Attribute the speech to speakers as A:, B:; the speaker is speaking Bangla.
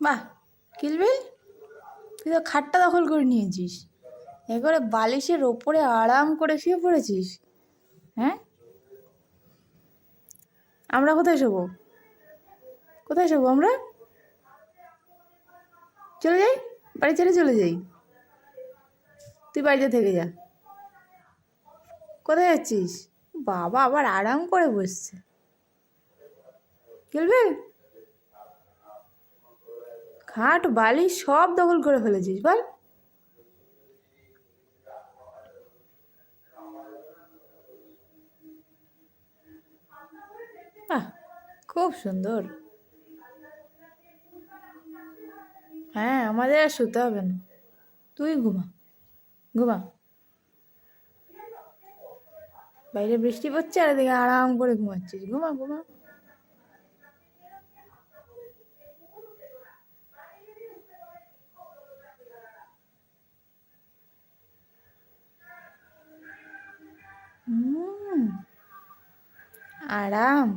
A: বাহ কিলবিল তুই তো খাটটা দখল করে নিয়েছিস। এবারে বালিশের ওপরে আরাম করে শুয়ে পড়েছিস হ্যাঁ? আমরা কোথায় শোবো? কোথায় শোবো আমরা? চলে যাই? বাড়ি ছেড়ে চলে যাই? তুই বাড়িতে থেকে যা। কোথায় যাচ্ছিস? বাবা আবার আরাম করে বসছে। খেলবে খাট, বালি সব দখল করে ফেলেছিস, বল। আহ, খুব সুন্দর। হ্যাঁ আমাদের আর শুতে হবে না। তুই ঘুমা ঘুমা। বাইরে বৃষ্টি পড়ছে, আর এদিকে আরাম করে ঘুমাচ্ছিস। ঘুমা ঘুমা। আরাম।